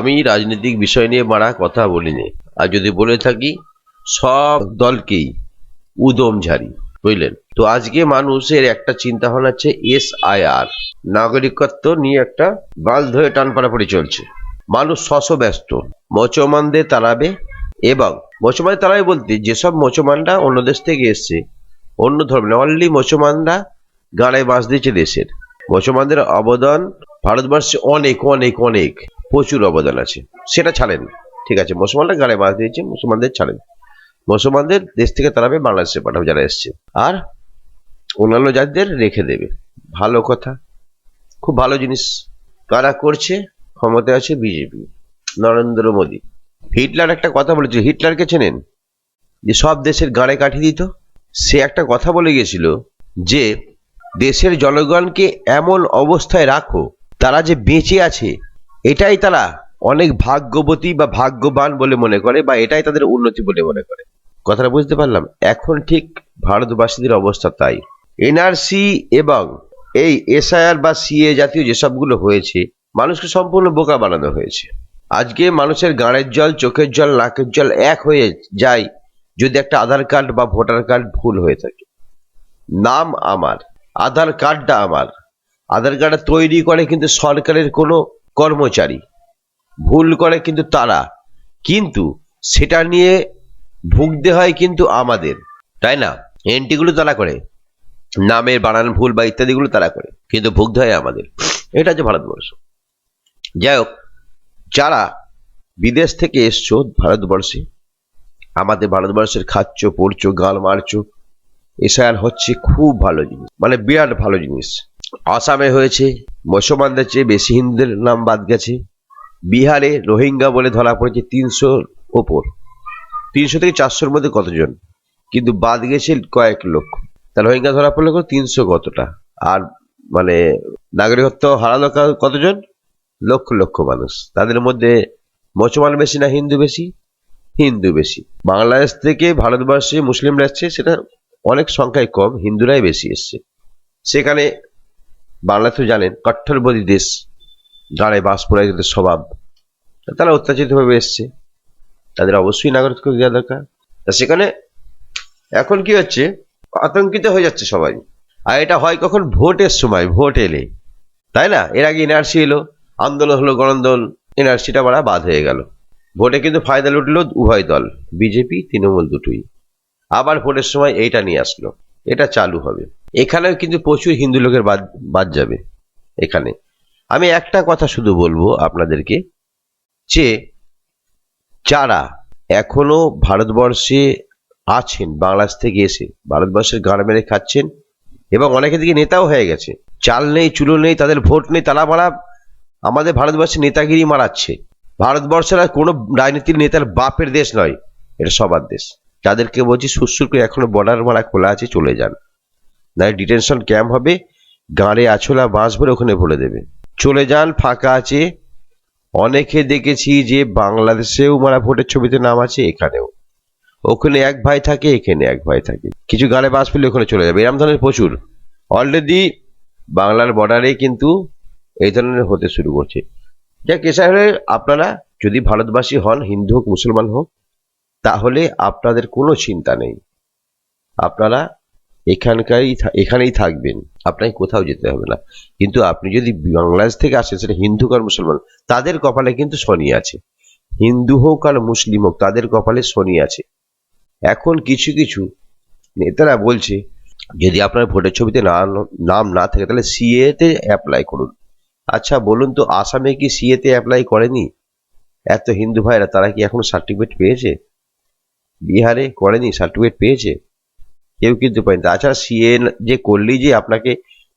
আমি রাজনৈতিক বিষয় নিয়ে মারা কথা বলিনি। আর যদি বলে থাকি, সব দলকেই উদম ঝাড়ি, বুঝলেন? তো আজকে মানুষের একটা চিন্তা ভাবনা হচ্ছে এস আই আর নাগরিকত্ব নিয়ে একটা বাল ধরে টান পাড়াপাড়ি চলছে। মানুষ শশ ব্যস্ত তাড়াবে এবং মুসলমানদের তাড়াবে বলতে যেসব মুসলমানরা অন্য দেশ থেকে এসছে, অন্য ধর্ম অনলি মুসলমানরা গাড়ায় বাঁশ দিয়েছে দেশের। মুসলমানদের অবদান ভারতবর্ষে অনেক অনেক অনেক। প্রচুর অবদান আছে। সেটা ছাড়েন। ঠিক আছে মুসলমানরা গাড়ায় বাঁশ দিয়েছে, মুসলমানদের ছাড়েন। মুসলমানদের দেশ থেকে তাড়াবে বাংলাদেশে পাঠাবে, যারা এসছে। আর অন্যান্য জাতিদের রেখে দেবে। ভালো কথা। খুব ভালো জিনিস। কারা করছে? ক্ষমতায় আছে বিজেপি। নরেন্দ্র মোদী। হিটলার একটা কথা বলেছিল হিটলারকে চেনেন? যে সব দেশের গাড়ে কাঠিয়ে দিত। সে একটা কথা বলে গেছিল যে, দেশের জনগণকে এমন অবস্থায় রাখো, তারা যে বেঁচে আছে এটাই তারা অনেক ভাগ্যবতী বা ভাগ্যবান বলে মনে করে বা এটাই তাদের উন্নতি বলে মনে করে। কথাটা বুঝতে পারলাম? এখন ঠিক ভারতবাসীদের অবস্থা তাই। এনআরসি এবং এই এসআইআর বা সিএ জাতীয় যেসবগুলো হয়েছে, মানুষকে সম্পূর্ণ বোকা বানানো হয়েছে। আজকে মানুষের গাঁড়ের জল, চোখের জল, নাকের জল এক হয়ে যায় যদি একটা আধার কার্ড বা ভোটার কার্ড ভুল হয়ে থাকে। নাম আমার, আধার কার্ডটা আমার। আধার কার্ডটা তৈরি করে কিন্তু সরকারের কোনো কর্মচারী। ভুল করে কিন্তু তারা। কিন্তু সেটা নিয়ে ভুগতে হয় কিন্তু আমাদের। তাই না? এন্ট্রিগুলো তারা করে। নামের বানান ভুল বা ইত্যাদিগুলো তারা করে। কিন্তু ভুগতে হয় আমাদের। এটা হচ্ছে ভারতবর্ষ। যাই হোক, যারা বিদেশ থেকে এসছো ভারতবর্ষে, আমাদের ভারতবর্ষের খাচ্ছ পড়ছো গাল মারছো এসআর হচ্ছে খুব ভালো জিনিস। মানে বিরাট ভালো জিনিস। আসামে হয়েছে মুসলমানদের চেয়ে বেশি হিন্দুদের নাম বাদ গেছে। বিহারে রোহিঙ্গা বলে ধরা পড়েছে তিনশোর ওপর। তিনশো থেকে চারশোর মধ্যে কতজন? কিন্তু বাদ গেছে কয়েক লক্ষ। তা রোহিঙ্গা ধরা পড়ল? তিনশো কতটা? আর মানে নাগরিকত্ব হারালো কতজন? লক্ষ লক্ষ মানুষ। তাদের মধ্যে মুসলমান বেশি না হিন্দু বেশি? হিন্দু বেশি। বাংলাদেশ থেকে ভারতবর্ষে মুসলিমরা এসছে, সেটা অনেক সংখ্যায় কম। হিন্দুরাই বেশি এসছে। সেখানে বাংলা তো জানেন, কট্টরবাদী দেশ গাড়ে বাস পড়ে যাদের স্বভাব। তারা অত্যাচারিত ভাবে এসছে। তাদের অবশ্যই নাগরিকত্ব দেওয়া দরকার। তা সেখানে এখন কি হচ্ছে? আতঙ্কিত হয়ে যাচ্ছে সবাই। আর এটা হয় কখন? ভোটের সময়, ভোট এলে। তাই না? এর আগে এনআরসি এলো, আন্দোলন হলো গণান্দোলন, এনআরসিটা বাড়া বাদ হয়ে গেল। ভোটে কিন্তু ফায়দা লুটলো উভয় দল, বিজেপি, তৃণমূল দুটোই। আবার ভোটের সময় এইটা নিয়ে আসলো, এটা চালু হবে। এখানেও কিন্তু প্রচুর হিন্দু লোকের বাদ বাদ যাবে, এখানে। আমি একটা কথা শুধু বলব আপনাদেরকে, যে যারা এখনও ভারতবর্ষে আছেন, বাংলাদেশ থেকে এসে ভারতবর্ষের গাড় মেরে খাচ্ছেন, এবং অনেকে দিকে নেতাও হয়ে গেছে, চাল নেই, চুলো নেই, তাদের ভোট নেই, তারা মারা আমাদের ভারতবর্ষে নেতাগিরি মারাচ্ছে। ভারতবর্ষের আর কোনো রাজনীতির নেতার বাপের দেশ নয়, এটা সবার দেশ। যাদেরকে বলছি সুরসুর করে এখনও বর্ডার মারা খোলা আছে, চলে যান। না ডিটেনশন ক্যাম্প হবে। গাঁড়ে আছলা বাঁশ ভরে ওখানে ভরে দেবে। চলে যান, ফাঁকা আছে। অনেকে দেখেছি যে বাংলাদেশেও মারা ভোটের ছবিতে নাম আছে, এখানেও। ওখানে এক ভাই থাকে, এখানে এক ভাই থাকে। কিছু গাড়ে বাস পেলে ওখানে চলে যাবে। এরম ধরনের প্রচুর। অলরেডি বাংলার বর্ডারে কিন্তু এই ধরনের হতে শুরু করছে। যাক হলে আপনারা যদি ভারতবাসী হন, হিন্দু হোক, মুসলমান হোক, তাহলে আপনাদের কোনো চিন্তা নেই। আপনারা এখানকারই এখানেই থাকবেন। আপনাকে কোথাও যেতে হবে না। কিন্তু আপনি যদি বাংলাদেশ থেকে আসেন, সেটা হিন্দু আর মুসলমান, তাদের কপালে কিন্তু শনি আছে। হিন্দু হোক আর মুসলিম হোক, তাদের কপালে শনি আছে। এখন কিছু কিছু নেতারা বলছে, যদি আপনার ভোটের ছবিতে না, নাম না থাকে, তাহলে সিএ তে অ্যাপ্লাই করুন। আচ্ছা বলুন তো, আসামে কি সিএ তে অ্যাপ্লাই করেনি? এত হিন্দু ভাইরা, তারা কি এখনও সার্টিফিকেট পেয়েছে? বিহারে করেনি সার্টিফিকেট পেয়েছে? কেউ কিন্তু পায়নি তাছাড়া সিএ যে করলেই যে আপনাকে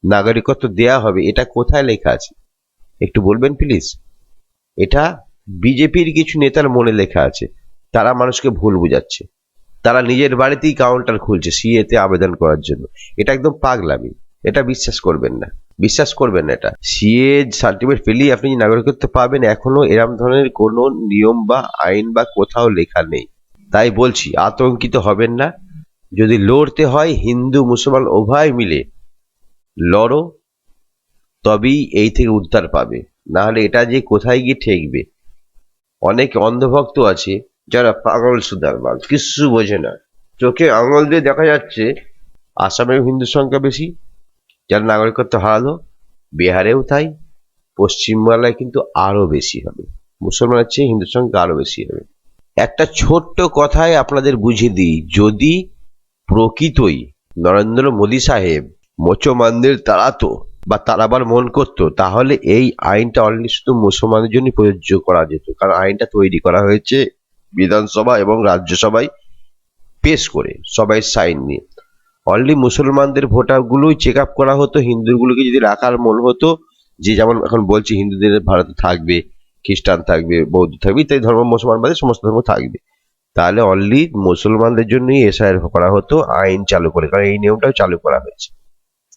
নাগরিকত্ব দেয়া হবে, এটা কোথায় লেখা আছে? একটু বলবেন প্লিজ এটা বিজেপির কিছু নেতার মনে লেখা আছে। তারা মানুষকে ভুল বুঝাচ্ছে। তারা নিজের বাড়িতেই কাউন্টার খুলছে সিএ তে আবেদন করার জন্য। এটা একদম পাগলামি। এটা বিশ্বাস করবেন না। বিশ্বাস করবেন না এটা। সিএ সার্টিফিকেট পেলেই আপনি নাগরিকত্ব পাবেন, এখনও এরম ধরনের কোনো নিয়ম বা আইন বা কোথাও লেখা নেই। তাই বলছি, আতঙ্কিত হবেন না। যদি লড়তে হয় হিন্দু, মুসলমান উভয় মিলে লড়ো, তবেই এই থেকে উদ্ধার পাবে। না হলে এটা যে কোথায় গিয়ে ঠেকবে? অনেক অন্ধভক্ত আছে যারা পাগল সুদার বাল কিচ্ছু বোঝে না। চোখে আঙুল দিয়ে দেখা যাচ্ছে আসামের হিন্দু সংখ্যা বেশি, যারা নাগরিকত্ব হারালো, বিহারেও তাই, পশ্চিমবাংলায় কিন্তু আরও বেশি হবে। মুসলমানের চেয়ে হিন্দু সংখ্যা আরও বেশি হবে। একটা ছোট্ট কথায় আপনাদের বুঝিয়ে দিই, যদি প্রকৃতই নরেন্দ্র মোদী সাহেব মুসলমানদের তাড়াতো বা তাড়াবার মন করতো, তাহলে এই আইনটা অলরেডি শুধু মুসলমানের জন্য প্রযোজ্য করা যেত। কারণ আইনটা তৈরি করা হয়েছে বিধানসভা এবং রাজ্যসভায় পেশ করে, সবাই সাইন নিয়ে। অলরেডি মুসলমানদের ভোটারগুলোই চেক আপ করা হতো, হিন্দুগুলোকে যদি রাখার মন হতো, যে যেমন এখন বলছি হিন্দুদের ভারতে থাকবে, খ্রিস্টান থাকবে, বৌদ্ধ থাকবে, ইত্যাদি ধর্ম মুসলমান বাদে সমস্ত ধর্ম থাকবে। তাহলে অলরেডি মুসলমানদের জন্যই এসআইআর করা হতো, আইন চালু করে, কারণ এই নিয়মটাও চালু করা হয়েছে।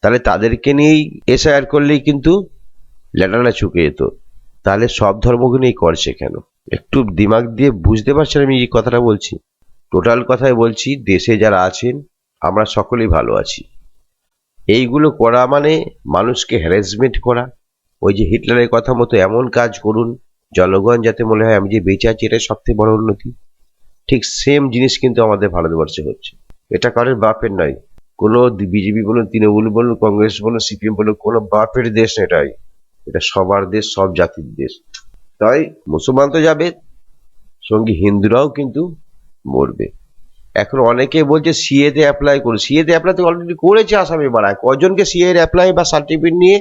তাহলে তাদেরকে নিয়েই এসআইআর করলেই কিন্তু লেটারটা চুকে যেত। তাহলে সব ধর্মকে নিয়েই করছে কেন? একটু দিমাগ দিয়ে বুঝতে পারছেন আমি এই কথাটা বলছি? টোটাল কথাই বলছি, দেশে যারা আছেন, আমরা সকলেই ভালো আছি। এইগুলো করা মানে মানুষকে হ্যারাসমেন্ট করা। ওই যে হিটলারের কথা মতো এমন কাজ করুন, জনগণ যাতে মনে হয় আমি যে বেঁচে আছি, এটাই সব থেকে বড় উন্নতি। ঠিক সেম জিনিস কিন্তু আমাদের ভারতবর্ষে হচ্ছে। এটা কারোর বাপের নয়। কোনো বিজেপি বলুন, তৃণমূল বলুন, কংগ্রেস বলুন, সিপিএম বলুন, কোনো বাপের দেশ এটাই। এটা সবার দেশ, সব জাতির দেশ। তাই মুসলমান তো যাবে, সঙ্গে হিন্দুরাও কিন্তু মরবে। এখন অনেকে বলছে সিএ তে অ্যাপ্লাই করুন। সিএ তে অ্যাপ্লাই তো অলরেডি করেছে আসামি বাড়ায়। কজনকে সিএ এর অ্যাপ্লাই বা সার্টিফিকেট নিয়ে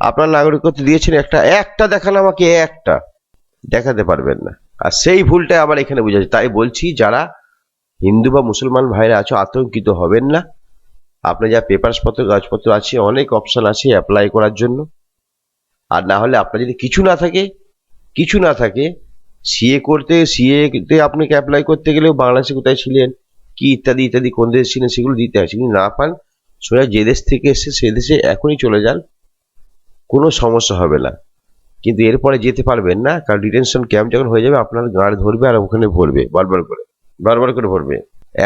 আপনার নাগরিকত্ব দিয়েছেন একটা? একটা দেখান আমাকে, একটা। দেখাতে পারবেন না। আর সেই ভুলটাই আবার এখানে বুঝাচ্ছে তাই বলছি, যারা হিন্দু বা মুসলমান ভাইরা আছো, আতঙ্কিত হবেন না। আপনার যা পেপারস পত্র, কাগজপত্র আছে, অনেক অপশন আছে অ্যাপ্লাই করার জন্য। আর না হলে আপনার যদি কিছু না থাকে, কিছু না থাকে সিএ করতে সিএ তে আপনাকে অ্যাপ্লাই করতে গেলেও বাংলাদেশে কোথায় ছিলেন, কি ইত্যাদি ইত্যাদি, কোন দেশে ছিলেন, সেগুলো দিতে হয়। সেগুলো না পান, সোজা যে দেশ থেকে এসে সে দেশে এখনই চলে যান, কোনো সমস্যা হবে না। কিন্তু এরপরে যেতে পারবেন না, কারণ ডিটেনশন ক্যাম্প যখন হয়ে যাবে, আপনার গাড় ধরবে আর ওখানে ভরবে, বারবার করে বারবার করে ভরবে।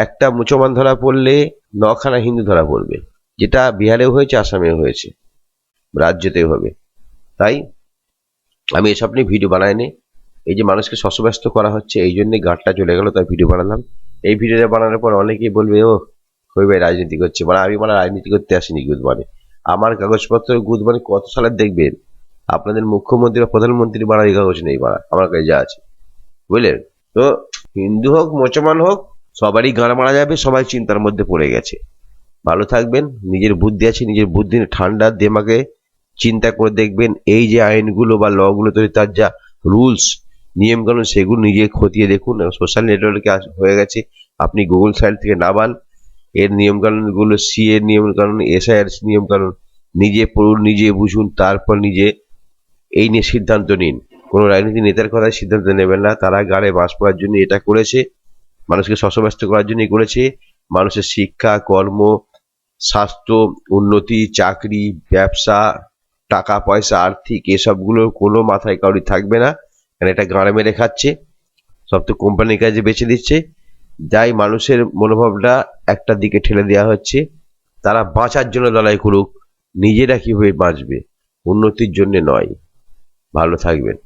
একটা মুসলমান ধরা পড়লে নখানা হিন্দু ধরা পড়বে, যেটা বিহারেও হয়েছে, আসামেও হয়েছে, রাজ্যতেও হবে। তাই আমি এসব নিয়ে ভিডিও বানাইনি। এই যে মানুষকে শশব্যস্ত করা হচ্ছে, এই জন্যই গাঁটটা চলে গেল, তাই ভিডিও বানালাম। এই ভিডিওটা বানানোর পর অনেকেই বলবে ও কই ভাই রাজনীতি করছে? মানে আমি মানে রাজনীতি করতে আসিনি গুদমানে আমার কাগজপত্র গুদমানে কত সালের দেখবেন? আপনাদের মুখ্যমন্ত্রী বা প্রধানমন্ত্রী বাড়ার কাগজ নেই বাড়া আমার কাছে যা আছে। বুঝলেন? তো হিন্দু হোক, মুসলমান হোক, সবারই গান মারা যাবে, সবাই চিন্তার মধ্যে পড়ে গেছে। ভালো থাকবেন, নিজের বুদ্ধি আছে, নিজের বুদ্ধি ঠান্ডা দেমাগে চিন্তা করে দেখবেন, এই যে আইনগুলো বা লগুলো তৈরি, তার যা রুলস নিয়ম কানুন সেগুলো নিজে খতিয়ে দেখুন। সোশ্যাল নেটওয়ার্কে হয়ে গেছে, আপনি গুগল সাইট থেকে নামান এর নিয়ম কানুনগুলো সি এর নিয়ম কানুন এসআইআর নিয়ম কানুন নিজে পড়ুন, নিজে বুঝুন, তারপর নিজে এই নিয়ে সিদ্ধান্ত নিন। কোনো রাজনীতি নেতার কথায় সিদ্ধান্ত নেবেন না। তারা গাড়ে বাস করার জন্য এটা করেছে, মানুষকে শশব্যস্ত করার জন্যই করেছে। মানুষের শিক্ষা, কর্ম, স্বাস্থ্য, উন্নতি, চাকরি, ব্যবসা, টাকা, পয়সা, আর্থিক এসবগুলো কোনো মাথায় কাউরি থাকবে না। কারণ এটা গাঁড়ে মেরে খাচ্ছে, সব তো কোম্পানির কাজে বেছে দিচ্ছে। যাই মানুষের মনোভাবটা একটা দিকে ঠেলে দেওয়া হচ্ছে। তারা বাঁচার জন্য লড়াই করুক, নিজেরা কীভাবে বাঁচবে, উন্নতির জন্য নয়। ভালো থাকবেন।